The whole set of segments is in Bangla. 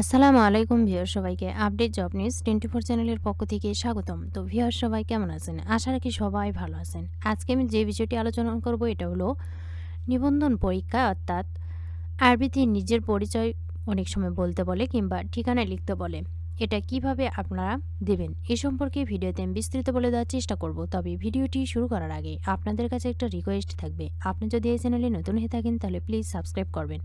আসসালামু আলাইকুম ভিউয়ার সবাইকে update job news twenty four চ্যানেলের পক্ষ থেকে স্বাগতম। তো ভিউয়ার সবাই কেমন আছেন? আশা রাখি সবাই ভালো আছেন। আজকে আমি যে বিষয়টি আলোচনা করব, এটা হলো নিবন্ধন পরীক্ষা, অর্থাৎ আরবিতে নিজের পরিচয় অনেক সময় বলতে বলে কিংবা ঠিকানায় লিখতে বলে। এটা কীভাবে আপনারা দেবেন, এ সম্পর্কে ভিডিওতে আমি বিস্তৃত বলে দেওয়ার চেষ্টা করব। তবে ভিডিওটি শুরু করার আগে আপনাদের কাছে একটা রিকোয়েস্ট থাকবে। আপনি যদি এই চ্যানেলে নতুন হয়ে থাকেন, তাহলে প্লিজ সাবস্ক্রাইব করবেন।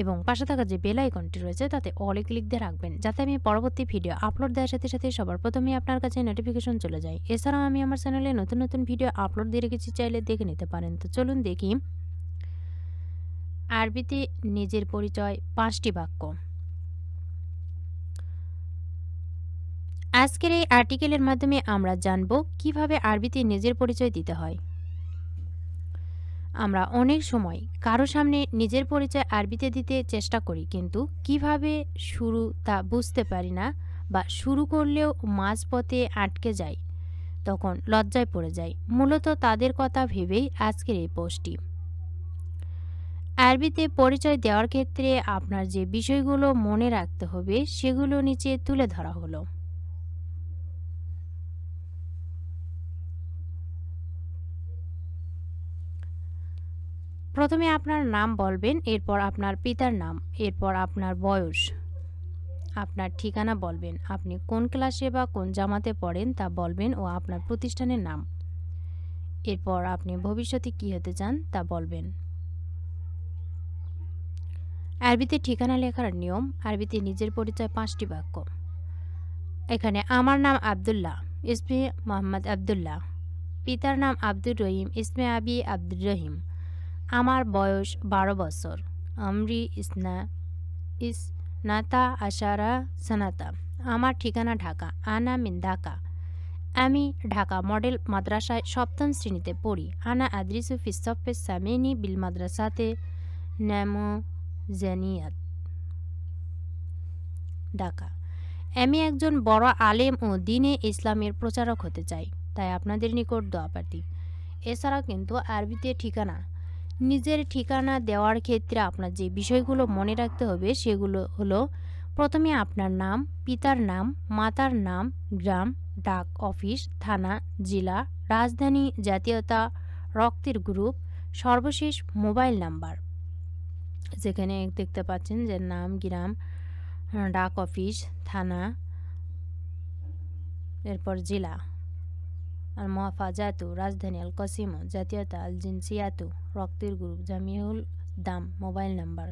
এবং পাশে থাকা যে বেল আইকনটি রয়েছে, তাতে অলে ক্লিক দিয়ে রাখবেন, যাতে আমি পরবর্তী ভিডিও আপলোড দেওয়ার সাথে সাথে সবার প্রথমে আপনার কাছে নোটিফিকেশন চলে যায়। এছাড়াও আমি আমার চ্যানেলে নতুন নতুন ভিডিও আপলোড দিয়ে রেখেছি, চাইলে দেখে নিতে পারেন। তো চলুন দেখি। আরবিতে নিজের পরিচয়, পাঁচটি বাক্য। আজকের এই আর্টিকেলের মাধ্যমে আমরা জানব কীভাবে আরবিতে নিজের পরিচয় দিতে হয়। আমরা অনেক সময় কারও সামনে নিজের পরিচয় আরবিতে দিতে চেষ্টা করি, কিন্তু কীভাবে শুরু তা বুঝতে পারি না বা শুরু করলেও মাঝপথে আটকে যাই, তখন লজ্জায় পড়ে যাই। মূলত তাদের কথা ভেবেই আজকের এই পোস্টটি। আরবিতে পরিচয় দেওয়ার ক্ষেত্রে আপনার যে বিষয়গুলো মনে রাখতে হবে, সেগুলো নিচে তুলে ধরা হলো। প্রথমে আপনার নাম বলবেন, এরপর আপনার পিতার নাম, এরপর আপনার বয়স। আপনার ঠিকানা বলবেন, আপনি কোন ক্লাসে বা কোন জামাতে পড়েন তা বলবেন ও আপনার প্রতিষ্ঠানের নাম। এরপর আপনি ভবিষ্যতে কী হতে চান তা বলবেন। আরবিতে ঠিকানা লেখার নিয়ম, আরবিতে নিজের পরিচয় পাঁচটি বাক্য। এখানে আমার নাম আবদুল্লাহ, ইসমে মোহাম্মদ আবদুল্লাহ। পিতার নাম আব্দুর রহিম, ইসমে আবি আব্দুর রহিম। আমার বয়স বারো বছর। আমরি ইসনা, ইসনাতা আশারা সানাতা। আমার ঠিকানা ঢাকা, আনা মিন ঢাকা। আমি ঢাকা মডেল, মাদ্রাসায় সপ্তম শ্রেণীতে পড়ি। আনা আদ্রিসু ফিসফে সামেনি বিল মাদ্রাসাতে ন্যামো জানিয়াত ঢাকা। আমি একজন বড় আলেম ও দিনে ইসলামের প্রচারক হতে চাই, তাই আপনাদের নিকট দোয়া প্রার্থী। এছাড়া কিন্তু আরবিতে ঠিকানা নিজের ঠিকানা দেওয়ার ক্ষেত্রে আপনার যে বিষয়গুলো মনে রাখতে হবে সেগুলো হলো, প্রথমে আপনার নাম, পিতার নাম, মাতার নাম, গ্রাম, ডাক, অফিস, থানা, জেলা, রাজধানী, জাতীয়তা, রক্তের গ্রুপ সর্বশেষ মোবাইল নাম্বার। যেখানে দেখতে পাচ্ছেন যে নাম, গ্রাম, ডাক, অফিস, থানা, এরপর জেলা। মহাফাজাতু রাজধানী আল কসিম জাতীয়তা আল জিনসিয়াতু রক্তের গ্রুপ, জামিউল দাম, মোবাইল নাম্বার।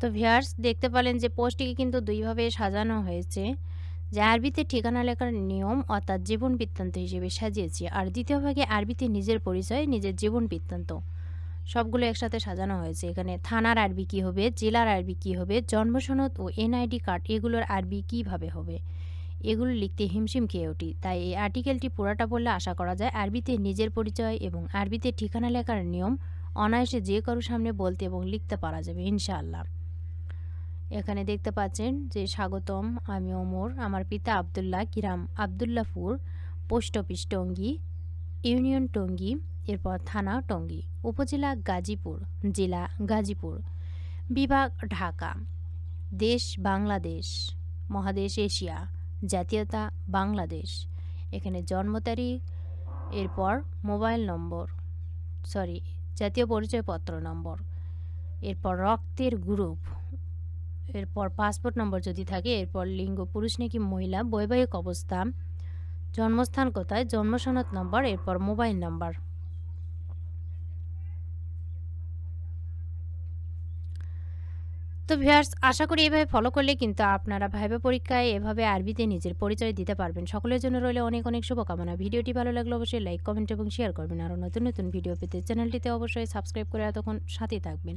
তো ভিয়ার্স দেখতে পেলেন যে পোস্টটিকে কিন্তু দুইভাবে সাজানো হয়েছে। যে আরবিতে ঠিকানা লেখার নিয়ম অর্থাৎ জীবন বৃত্তান্ত হিসেবে সাজিয়েছি, আর দ্বিতীয় ভাগে আরবিতে নিজের পরিচয়, নিজের জীবন বৃত্তান্ত। সবগুলো একসাথে সাজানো হয়েছে। এখানে থানার আরবি কী হবে, জেলার আরবি কী হবে জন্মসনদ ও এনআইডি কার্ড, এগুলোর আরবি কীভাবে হবে? এগুলো লিখতে হিমশিম খেয়ে উঠি। তাই এই আর্টিকেলটি পুরাটা বললে আশা করা যায় আরবিতে নিজের পরিচয় এবং আরবিতে ঠিকানা লেখার নিয়ম অনায়াসে যে কারোর সামনে বলতে এবং লিখতে পারা যাবে, ইনশাআল্লাহ। এখানে দেখতে পাচ্ছেন যে স্বাগতম, আমি ওমর, আমার পিতা আবদুল্লাহ কিরাম Abdullapur post office Tongi, union Tongi, এরপর থানা টঙ্গী, উপজেলা গাজীপুর, জেলা গাজীপুর, বিভাগ ঢাকা, দেশ বাংলাদেশ, মহাদেশ এশিয়া, জাতীয়তা বাংলাদেশ, এখানে জন্ম তারিখ, এরপর মোবাইল নম্বর, সরি, জাতীয় পরিচয়পত্র নম্বর, এরপর রক্তের গ্রুপ এরপর পাসপোর্ট নম্বর যদি থাকে, এরপর লিঙ্গ, পুরুষ নাকি মহিলা, বৈবাহিক অবস্থা, জন্মস্থান কোথায়, জন্মসনদ নম্বর, এরপর মোবাইল নাম্বার। তো ভিউয়ার্স, আশা করি এভাবে ফলো করলে কিন্তু আপনারা ভাইবা পরীক্ষায় এভাবে আরবিতে নিজের পরিচয় দিতে পারবেন। সকলের জন্য রইলে অনেক অনেক শুভকামনা। ভিডিওটি ভালো লাগলে অবশ্যই লাইক, কমেন্ট এবং শেয়ার করবেন। আরও নতুন নতুন ভিডিও পেতে চ্যানেলটিতে অবশ্যই সাবস্ক্রাইব করে এতক্ষণ সাথে থাকবেন।